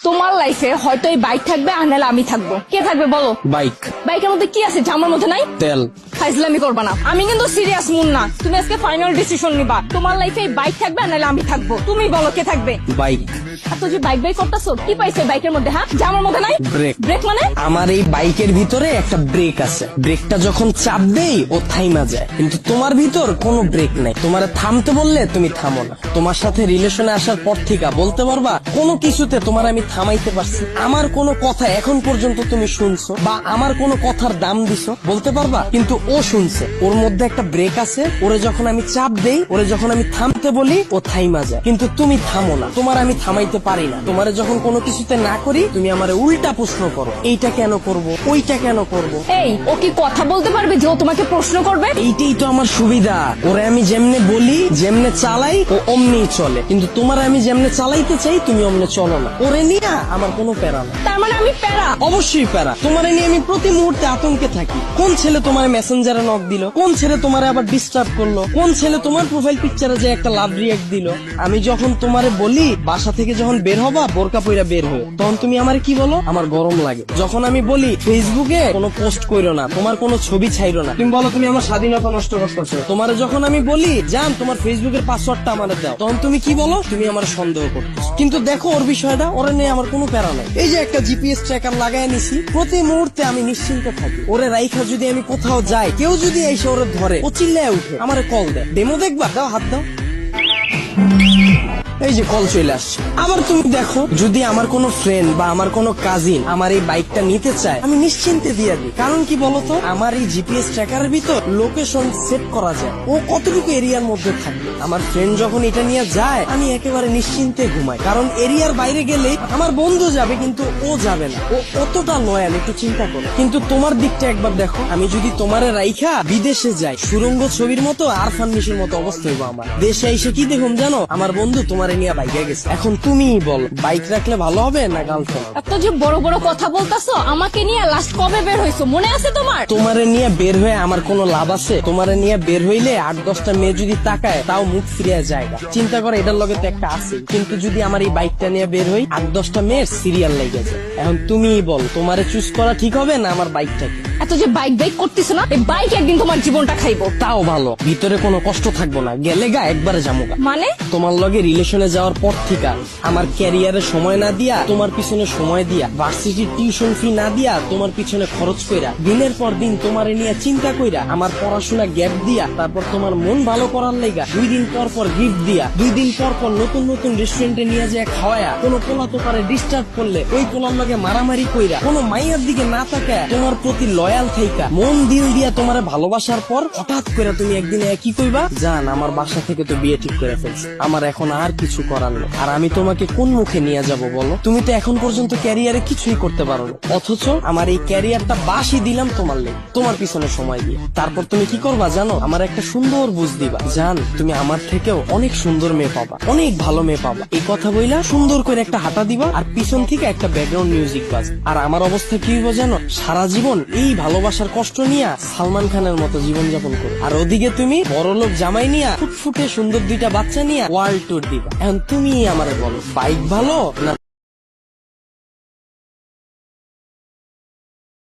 তোমার লাইফে হয়তো এই বাইক থাকবে আর নাহলে আমি থাকব। কে থাকবে বলো? বাইক বাইকের মধ্যে কি আছে জামার মধ্যে নাই? তেল। ফাইজলামি করবা না। আমি কিন্তু সিরিয়াস মুন না। তুমি আজকে ফাইনাল ডিসিশন নিবা। তোমার লাইফে এই বাইক থাকবে আর নাহলে আমি থাকব। তুমি বলো কে থাকবে? বাইক এত যে বাইক বাইক করতেছো কি পাইছো বাইকের মধ্যে হ্যাঁ? জামার মধ্যে নাই? ব্রেক ব্রেক মানে? আমার এই বাইকের ভিতরে একটা ব্রেক আছে। ব্রেকটা যখন চাপ দেই ও থাইমা যায়। কিন্তু তোমার ভিতর কোনো ব্রেক নাই। তোমার থামতে বললে তুমি থামো না। তোমার সাথে রিলেশনে আসার পর থেকে বলতে পারবা কোনো কিছুতে তোমার আমি থামাইতে পারছি। আমার কোনো কথা এখন পর্যন্ত তুমি শুনছো বা আমার কোনো কথার দাম দিছো বলতে পারবা। কিন্তু ও শুনছে। ওর মধ্যে একটা ব্রেক আছে। ওরে যখন আমি চাপ দেই ওরে যখন আমি থামতে বলি ও থাইমা যায়। কিন্তু তুমি থামো না। তোমার আমি থামাইতে পারি না। তোমার যখন কোনো কিছুতে না করি তুমি আমার উল্টা প্রশ্ন করো। এইটা কেন করব? ওইটা কেন করব? এই ও কি কথা বলতে পারবে যে ও তোমাকে প্রশ্ন করবে? এইটাই তো আমার সুবিধা। ওরে আমি যেমনে বলি যেমনে চালাই ও অমনি চলে। কিন্তু তোমার আমি যেমনে চালাইতে চাই তুমি অমনে চলো না। ওরে নিয়ে আমার কোনো প্যারা না। তার মানে আমি প্যারা। অবশ্যই প্যারা। তোমার নিয়ে আমি প্রতি মুহূর্তে আতঙ্কে থাকি। কোন ছেলে তোমার মেসেঞ্জারে নক দিল? কোন ছেলে তোমার আবার ডিস্টার্ব করল? কোন ছেলে তোমার প্রোফাইল পিকচারে যে একটা লাভ রিয়েক্ট দিল? আমি যখন তোমারে বলি, বাসা থেকে যখন বের হবা, বোরকা পইরা বের হয়ে তখন তুমি আমারে কি বলো? আমার গরম লাগে। যখন আমি বলি ফেসবুকে কোনো পোস্ট কইরো না, তোমার কোনো ছবি ছাইরো না। তুমি বলো, তুমি আমার স্বাধীনতা নষ্ট করতেছো। তোমার যখন আমি বলি, জান, তোমার ফেসবুকের পাসওয়ার্ডটা আমারে দাও। তখন তুমি কি বলো? তুমি আমার সন্দেহ করতেছো কিন্তু দেখো ওর বিষয়টা, ওরে নিয়ে আমার কোনো প্যারা নাই। এই যে একটা জিপিএস ট্র্যাকার লাগাই নিছি, প্রতি মুহূর্তে আমি নিশ্চিন্ত থাকি। ওরে রাইখা, যদি আমি কোথাও যাই, কেউ যদি এসে ওরে ধরে, ও চিল্লায় উঠে, আমার কল দেয়। ডেমো দেখবা? দাও হাত দাও। এই যে কল চলে আসছে। আবার তুমি দেখো, যদি আমার কোনো ফ্রেন্ড বা আমার কোনো কাজিন আমার এই বাইকটা নিতে চায়, আমি নিশ্চিন্তে দিয়ে দিই। কারণ কি বলতো? আমার এই জিপিএস ট্র্যাকারের ভিতর লোকেশন সেট করা যায়। ও কতটুকু এরিয়ার মধ্যে থাকবে আমার ফ্রেন্ড যখন এটা নিয়ে যায়, আমি একেবারে নিশ্চিন্তে ঘুমাই। কারণ এরিয়ার বাইরে গেলে আমার বন্ধু যাবে, কিন্তু ও যাবে না। ও কতটা লয়াল একটু চিন্তা করো। কিন্তু তোমার দিকটা একবার দেখো। আমি যদি তোমার রাইখা বিদেশে যাই, সুরঙ্গ ছবির মতো, আর ফান্নিশের মতো অবস্থা হইব আমার। দেশে এসে কি দেখুন জানো? আমার বন্ধু তোমারে নিয়ে বাইকে গেছে। এখন তুমিই বল বাইক রাখলে ভালো হবে না গার্লফ্রেন্ড এত যে বড় বড় কথা বলতাছো আমাকে নিয়ে লাস্ট কবে বের হইছো? মনে আছে তোমার? তোমারে নিয়ে বের হয়ে আমার কোনো লাভ আছে? তোমারে নিয়ে বের হইলে আট দশটা মেয়ে যদি তাকায় তাও মুখ ফিরিয়ে যায় চিন্তা করে এটার লগে তো একটা আছে। কিন্তু যদি আমার এই বাইকটা নিয়ে বের হই আট দশটা মেয়ের সিরিয়াল লেগে যায়। এখন তুমিই বল তোমারে চুজ করা ঠিক হবে না আমার বাইকটাকে? এত যে বাইক বাইক করতেছো না এই বাইক একদিন তোমার জীবনটা খাইবো। তাও ভালো। ভিতরে কোনো কষ্ট থাকব না। গেলে গা একবারে জামুগা। মানে? তোমার লগে রিলেশনে যাওয়ার পর থেকে আমার ক্যারিয়ারে সময় না দিয়া তোমার পিছনে সময় দিয়া ভার্সিটির টিউশন ফি না দিয়া তোমার পিছনে খরচ কইরা দিনের পর দিন তোমারে নিয়ে চিন্তা কইরা আমার পড়াশোনা গ্যাপ দিয়া তারপর তোমার মন ভালো করার লেগা দুই দিন পর পর গিফট দিয়া দুই দিন পর পর নতুন নতুন রেস্টুরেন্টে নিয়ে যায় খাওয়ায়া কোনো পোলা তো পারে ডিস্টার্ব করলে ওই পোলার লগে মারামারি কইরা কোনো মাইয়ার দিকে না তাকায় তোমার প্রতি মন দিল দিয়া তোমারে ভালোবাসার পর হঠাৎ করে তুমি একদিন এ কি কইবা? জান, আমার বাসা থেকে তো বিয়ে ঠিক করে ফেলছে। আমার এখন আর কিছু করার নেই। আর আমি তোমাকে কোন মুখে নিয়ে যাব বলো? তুমি তো এখন পর্যন্ত ক্যারিয়ারে কিছুই করতে পারো না। অথচ আমার এই ক্যারিয়ারটা বাসি দিলাম তোমার লেগে, তোমার পিছনে সময় দিয়ে। তারপর তুমি কি করবা জানো? আমার একটা সুন্দর বুঝ দিবা। জান, তুমি আমার থেকেও অনেক সুন্দর মেয়ে পাবা। অনেক ভালো মেয়ে পাবা। এই কথা বইলা সুন্দর করে একটা হাঁটা দিবা আর পিছন থেকে একটা ব্যাকগ্রাউন্ড মিউজিক বাজ আর আমার অবস্থা কি হইব জানো? সারা জীবন এই ভালোবাসার কষ্ট নিয়ে সালমান খানের মতো জীবন যাপন করো। আর ওদিকে তুমি বড়লোক জামাই নিয়ে ফুটফুটে সুন্দর দুইটা বাচ্চা নিয়ে ওয়ার্ল্ড ট্যুর দিবা। এখন তুমি আমার বলো বাইক ভালো না